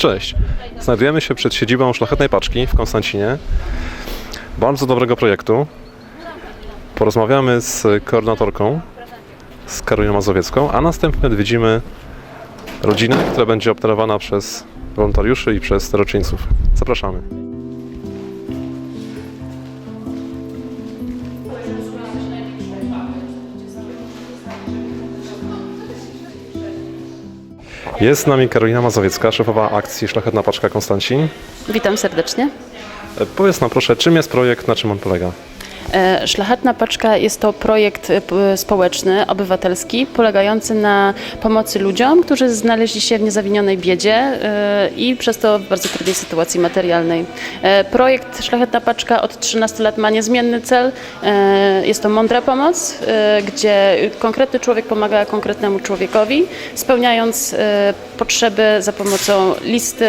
Cześć. Znajdujemy się przed siedzibą Szlachetnej Paczki w Konstancinie. Bardzo dobrego projektu. Porozmawiamy z koordynatorką, z Karoliną Mazowiecką, a następnie odwiedzimy rodzinę, która będzie obdarowana przez wolontariuszy i przez staroczyńców. Zapraszamy. Jest z nami Karolina Mazowiecka, szefowa akcji Szlachetna Paczka Konstancin. Witam serdecznie. E, Powiedz nam proszę, czym jest projekt, na czym on polega? E, Szlachetna Paczka jest to projekt e, społeczny, obywatelski, polegający na pomocy ludziom, którzy znaleźli się w niezawinionej biedzie e, i przez to w bardzo trudnej sytuacji materialnej. Projekt Szlachetna Paczka od 13 lat ma niezmienny cel. Jest to mądra pomoc, gdzie konkretny człowiek pomaga konkretnemu człowiekowi, spełniając potrzeby za pomocą listy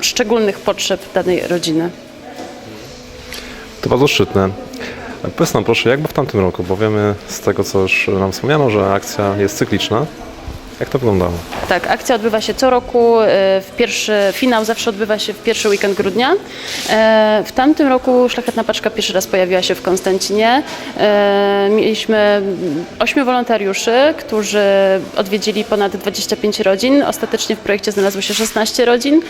szczególnych potrzeb danej rodziny. To bardzo szczytne. Powiedz nam proszę, jak było w tamtym roku, bo wiemy z tego, co już nam wspomniano, że akcja jest cykliczna. Jak to wyglądało? Tak, akcja odbywa się co roku. e, W pierwszy finał zawsze odbywa się w pierwszy weekend grudnia. E, W tamtym roku Szlachetna Paczka pierwszy raz pojawiła się w Konstancinie. E, Mieliśmy ośmiu wolontariuszy, którzy odwiedzili ponad 25 rodzin. Ostatecznie w projekcie znalazło się 16 rodzin.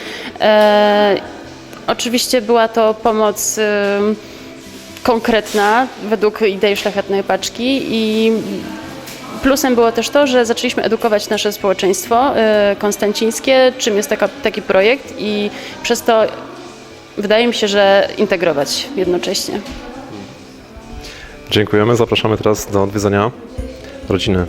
Oczywiście była to pomoc konkretna według idei Szlachetnej Paczki i Plusem było też to, że zaczęliśmy edukować nasze społeczeństwo y, konstancińskie, czym jest taka, taki projekt i przez to wydaje mi się, że integrować jednocześnie. Dziękujemy, zapraszamy teraz do odwiedzenia rodziny.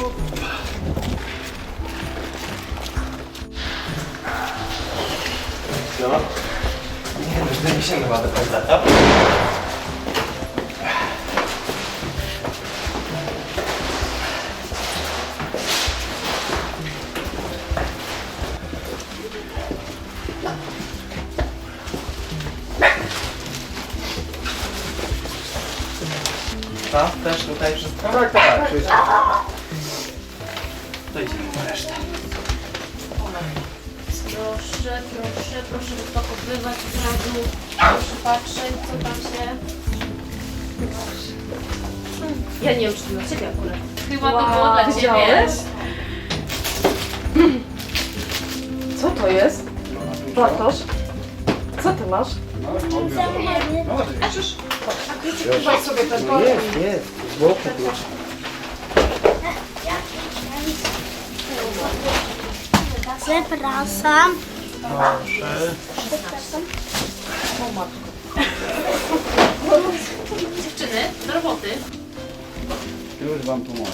Nie sięgła do końca, to? To? Też tutaj wszystko? Tak, tak, wszystko. To idziemy po resztę. Proszę, proszę, proszę wypakowywać od razu. Proszę patrzeć, co tam się... Ja nie wiem, czy to dla Ciebie akurat. Chyba to było dla Ciebie. Co to jest? Bartosz? Co ty masz? Chyba sobie ten Jest, jest. Z boku klucz. Przepraszam. Proszę. Dziewczyny, do roboty. Już wam pomogę.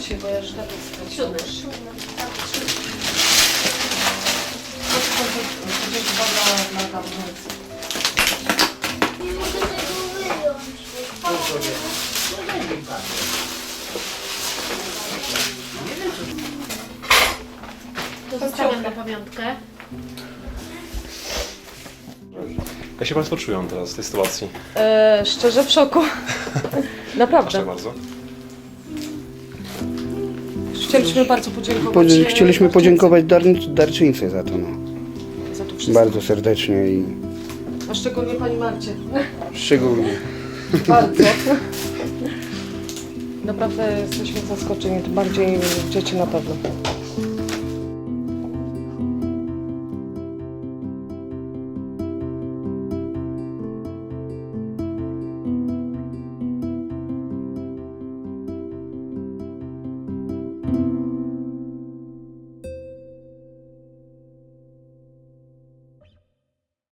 dzisiaj, bo ja sztabę Siódmy. Nie mogę tego wyjąć. To zostawiam na pamiątkę. Jak się Państwo czują teraz w tej sytuacji? e, Szczerze w szoku. Aż Naprawdę. tak bardzo? Chcieliśmy bardzo podziękować. Po, e, chcieliśmy podziękować dar, darczyńcy za to, no. za to wszystko. Bardzo serdecznie i A szczególnie Pani Marcie. szczególnie. Bardzo. Naprawdę jesteśmy zaskoczeni, tym bardziej dzieci na pewno.